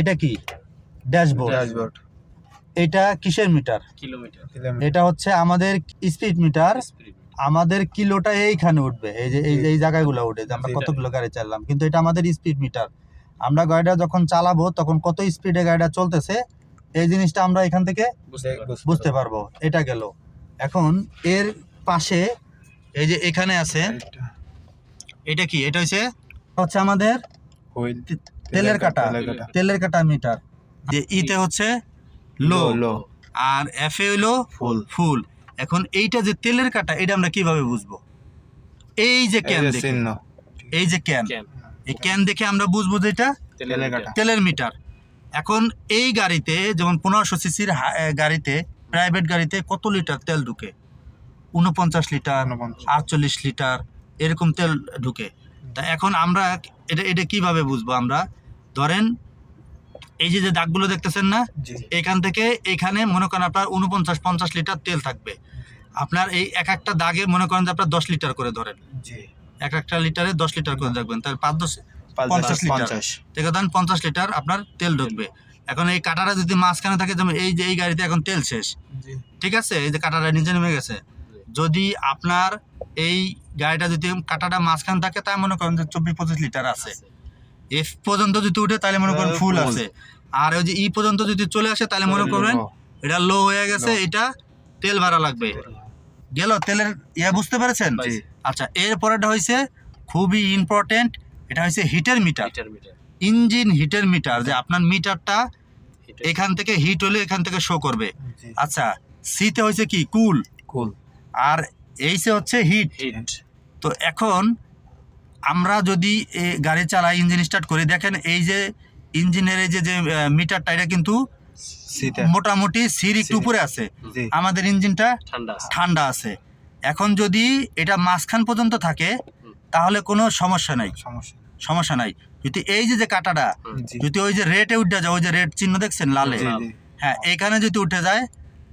এটা কি? Dashboard dashboard এটা কিসের মিটার? কিলোমিটার এটা হচ্ছে আমাদের স্পিড মিটার। আমাদের কিলোটা এইখানে উঠবে। এই যে এই যে এই জায়গাগুলো উঠে যে আমরা কত কিলো গাড়ি চালাম কিন্তু এটা আমাদের স্পিড মিটার। আমরা গাড়িটা যখন চালাবো তখন কত স্পিডে গাড়িটা চলতেছে এই জিনিসটা আমরা এখান থেকে বুঝতে বুঝতে পারব। এটা গেল। এখন এর পাশে এই যে এখানে আছে এটা কি? এটা হচ্ছে হচ্ছে আমাদের হুইল তেলের কাটা। তেলের কাটা। তেলের কাটা মিটার। যে ইতে হচ্ছে লো। লো। আর এফ এ হলো ফুল। ফুল। এখন এইটা যে তেলের কাটা এটা আমরা কীভাবে বুঝব? এই যে ক্যান এই যে চিহ্ন। এই যে ক্যান ক্যান এই ক্যান দেখে আমরা বুঝব যে এটা তেলের কাটা। তেলের মিটার। এখন এই গাড়িতে যেমন পনেরোশো সিসির গাড়িতে প্রাইভেট গাড়িতে কত লিটার তেল ঢুকে? উনপঞ্চাশ লিটার আটচল্লিশ লিটার এরকম তেল ঢুকে। তা এখন আমরা এটা এটা কীভাবে বুঝব আমরা? ধরেন এই যে যে দাগগুলো দেখতেছেন না এখান থেকে এখানে মনে করেন আপনার উনপঞ্চাশ পঞ্চাশ লিটার তেল থাকবে। আপনার এই এক একটা দাগে মনে করেন যে আপনার দশ লিটার করে ধরেন। এক একটা লিটারে দশ লিটার করে দেখবেন তাহলে পাঁচ দশ পঞ্চাশ লিটার। থেকে ধরেন পঞ্চাশ লিটার আপনার তেল ঢুকবে। এখন এই কাটাটা যদি মাঝখানে থাকে যেমন এই যে এই গাড়িতে এখন তেল শেষ। ঠিক আছে? এই যে কাটাটা নিচে নেমে গেছে। যদি আপনার এই গাড়িটা যদি কাটাটা মাঝখানে থাকে তাই মনে করেন যে চব্বিশ পঁচিশ লিটার আছে। এফ পর্যন্ত যদি উঠে তাহলে মনে করেন ফুল আছে। আর ওই যে ই পর্যন্ত যদি চলে আসে তাহলে মনে করবেন এটা লো হয়ে গেছে এটা তেল ভাড়া লাগবে। গেল তেলের ইয়া বুঝতে পেরেছেন। আচ্ছা এরপরেটা হয়েছে খুবই ইম্পর্টেন্ট এটা হচ্ছে হিটের মিটার ইঞ্জিন হিটের মিটার যে আপনার মিটারটা এখান থেকে হিট হলে এখান থেকে শো করবে। আচ্ছা সিতে হয়েছে কি? কুল কুল আর এইসে হচ্ছে হিট হিট তো এখন আমরা যদি এ গাড়ি চালাই ইঞ্জিন স্টার্ট করি দেখেন এই যে ইঞ্জিনের এই যে যে মিটারটা এটা কিন্তু মোটামুটি সির একটু উপরে আছে। আমাদের ইঞ্জিনটা ঠান্ডা আছে। এখন যদি এটা মাঝখান পর্যন্ত থাকে তাহলে কোনো সমস্যা নাই। সমস্যা সমস্যা নাই। যদি এই যে যে কাটাটা যদি ওই যে রেটে উঠে যায় ওই যে রেড চিহ্ন দেখছেন লালে? হ্যাঁ এখানে যদি উঠে যায়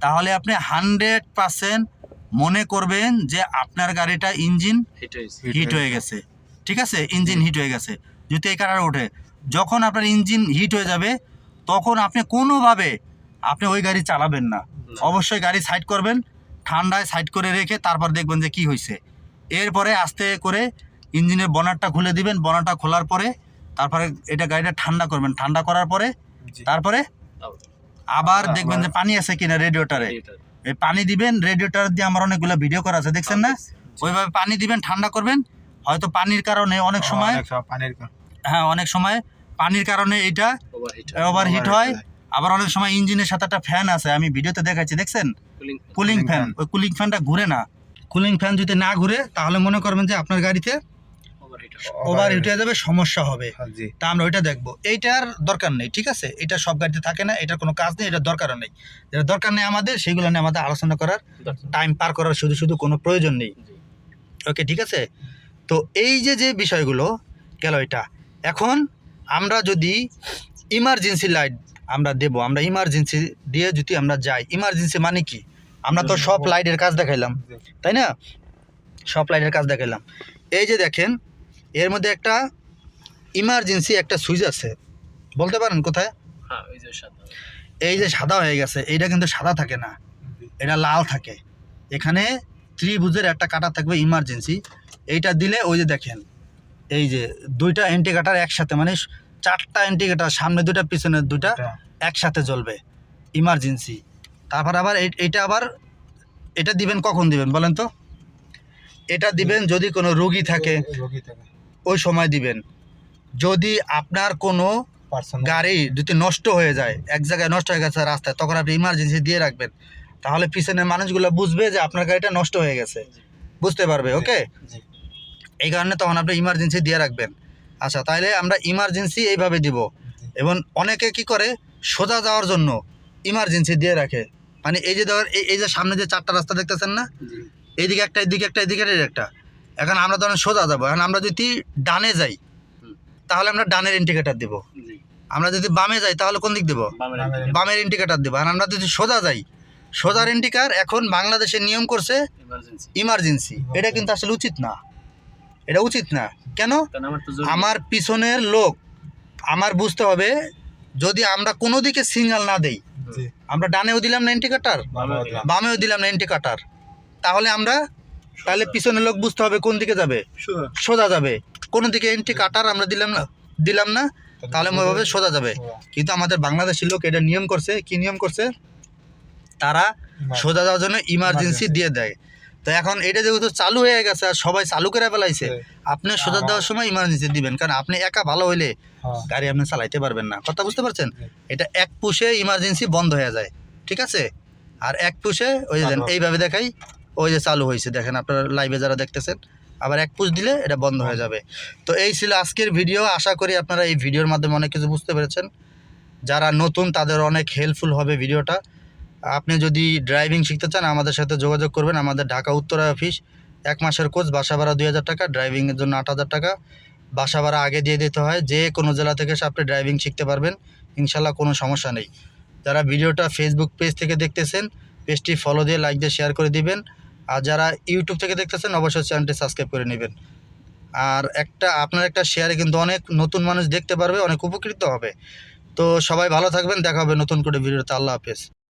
তাহলে আপনি হান্ড্রেড পার্সেন্ট মনে করবেন যে আপনার গাড়িটা ইঞ্জিন হিট হয়ে গেছে। ঠিক আছে? ইঞ্জিন হিট হয়ে গেছে। যদি এই কাটার ওঠে যখন আপনার ইঞ্জিন হিট হয়ে যাবে তখন আপনি কোনোভাবে আপনি ওই গাড়ি চালাবেন না। অবশ্যই গাড়ি সাইড করবেন ঠান্ডায় সাইড করে রেখে তারপর দেখবেন যে কি হয়েছে এরপরে আস্তে করে ইঞ্জিনের বনারটা খুলে দিবেন বনারটা খোলার পরে তারপরে এটা গাড়িটা ঠান্ডা করবেন। ঠান্ডা করার পরে তারপরে আবার দেখবেন যে পানি আছে কিনা রেডিওটারে এই পানি দিবেন রেডিওটার দিয়ে আমার অনেকগুলো ভিডিও করা আছে দেখছেন না? ওইভাবে পানি দিবেন ঠান্ডা করবেন হয়তো পানির কারণে অনেক সময় পানির হ্যাঁ অনেক সময় পানির কারণে এটা over heat over heat Overheat হয়। আবার অনেক সময় ইঞ্জিনের সাথে একটা ফ্যান আছে আমি ভিডিওতে দেখাচ্ছি দেখছেন? কুলিং ফ্যান ওই কুলিং ফ্যানটা ঘুরে না। কুলিং ফ্যান যদি না ঘুরে তাহলে মনে করবেন যে আপনার গাড়িতে ওভার হিট হয়ে। যাবে সমস্যা হবে। হ্যাঁ, তা আমরা ওইটা দেখব। এইটার দরকার নেই ঠিক আছে? এটা সব গাড়িতে থাকে না এটার কোনো কাজ নেই এটার দরকারও নেই। যেটা দরকার নেই আমাদের সেগুলো নিয়ে আমাদের আলোচনা করার টাইম পার করার শুধু শুধু কোনো প্রয়োজন নেই। ওকে ঠিক আছে? তো এই যে যে বিষয়গুলো গেল এটা। এখন আমরা যদি ইমার্জেন্সি লাইট আমরা দেব আমরা ইমার্জেন্সি দিয়ে যদি আমরা যাই ইমার্জেন্সি মানে কি? আমরা তো সব লাইটের কাজ দেখাইলাম তাই না? সব লাইটের কাজ দেখাইলাম। এই যে দেখেন এর মধ্যে একটা ইমার্জেন্সি একটা সুইচ আছে। বলতে পারেন কোথায়? হ্যাঁ এই যে সাদা হয়ে গেছে এইটা কিন্তু সাদা থাকে না। এটা লাল থাকে। এখানে ত্রিভুজের একটা কাটা থাকবে ইমার্জেন্সি এইটা দিলে ওই যে দেখেন এই যে দুইটা এন্টিকাটার একসাথে মানে চারটা এন্টিকাটার সামনে দুইটা পিছনে দুইটা একসাথে জ্বলবে ইমার্জেন্সি তারপর আবার এইটা আবার এটা দিবেন কখন দিবেন বলেন তো? এটা দিবেন যদি কোনো রোগী থাকে ওই সময় দিবেন। যদি আপনার কোনো গাড়ি যদি নষ্ট হয়ে যায় এক জায়গায় নষ্ট হয়ে গেছে রাস্তায় তখন আপনি ইমার্জেন্সি দিয়ে রাখবেন। তাহলে পিছনের মানুষগুলো বুঝবে যে আপনার গাড়িটা নষ্ট হয়ে গেছে। বুঝতে পারবে ওকে? এই কারণে তখন আপনি ইমার্জেন্সি দিয়ে রাখবেন। আচ্ছা তাহলে আমরা ইমার্জেন্সি এইভাবে দিব। এবং অনেকে কি করে সোজা যাওয়ার জন্য ইমার্জেন্সি দিয়ে রাখে। মানে এই যে ধর এই- যে সামনে যে চারটা রাস্তা দেখতেছেন না? এইদিকে একটা এদিকে একটা এদিকে একটা এখন আমরা ধরেন সোজা যাব। এখন আমরা যদি ডানে যাই তাহলে আমরা ডানের ইন্ডিকেটার দিব। আমরা যদি বামে যাই তাহলে কোন দিক দিব? বামের ইন্ডিকেটার দিব। আর আমরা যদি সোজা যাই সোজার ইন্ডিকার এখন বাংলাদেশের নিয়ম করছে ইমার্জেন্সি। এটা কিন্তু আসলে উচিত না। এটা উচিত না। কেন? আমার পিছনের লোক আমার বুঝতে হবে যদি আমরা কোনো দিকে সিগন্যাল না দেই আমরা ডানেও দিলাম না দিলাম। বামেও দিলাম না কাটার তাহলে আমরা তাহলে পিছনের লোক বুঝতে হবে কোন দিকে যাবে। সোজা। যাবে। কোনো দিকে এন্ট্রি কাটার আমরা দিলাম না দিলাম না তাহলে ওইভাবে সোজা যাবে। কিন্তু আমাদের বাংলাদেশের লোক এটা নিয়ম করছে। কি নিয়ম করছে? তারা সোজা যাওয়ার জন্য ইমার্জেন্সি দিয়ে দেয়। তো এখন এটা যেহেতু চালু হয়ে গেছে আর সবাই চালু করে ফেলাইছে আপনি সোজা দেওয়ার সময় ইমার্জেন্সি দিবেন। কারণ আপনি একা ভালো হইলে হ্যাঁ। গাড়ি আপনি চালাইতে পারবেন না। কথা বুঝতে পারছেন? এটা এক পুষে ইমার্জেন্সি বন্ধ হয়ে যায়। ঠিক আছে? আর এক পুষে ওই যে এইভাবে দেখাই ওই যে চালু হয়েছে। দেখেন আপনারা লাইভে যারা দেখতেছেন আবার এক পুষ দিলে এটা বন্ধ হয়ে যাবে। তো এই ছিল আজকের ভিডিও আশা করি আপনারা এই ভিডিওর মাধ্যমে অনেক কিছু বুঝতে পেরেছেন। যারা নতুন তাদের অনেক হেল্পফুল হবে ভিডিওটা আপনি যদি ড্রাইভিং শিখতে চান, আমাদের সাথে যোগাযোগ করবেন। আমাদের ঢাকা উত্তরা অফিস এক মাসের কোর্স বাসা ভাড়া দুই হাজার টাকা ড্রাইভিংয়ের জন্য আট হাজার টাকা। বাসা ভাড়া আগে দিয়ে দিতে হয়, যে কোনো জেলা থেকে আপনি ড্রাইভিং শিখতে পারবেন। ইনশাল্লাহ কোনো সমস্যা নেই। যারা ভিডিওটা ফেসবুক পেজ থেকে দেখতেছেন পেজটি ফলো দিয়ে লাইক দিয়ে শেয়ার করে দিবেন। আর যারা ইউটিউব থেকে দেখতেছেন, অবশ্যই চ্যানেলটি সাবস্ক্রাইব করে নেবেন। আর একটা, আপনার একটা শেয়ারে কিন্তু অনেক নতুন মানুষ দেখতে পারবে, অনেক উপকৃত হবে। তো সবাই ভালো থাকবেন, দেখা হবে নতুন করে ভিডিওতে। আল্লাহ হাফেজ।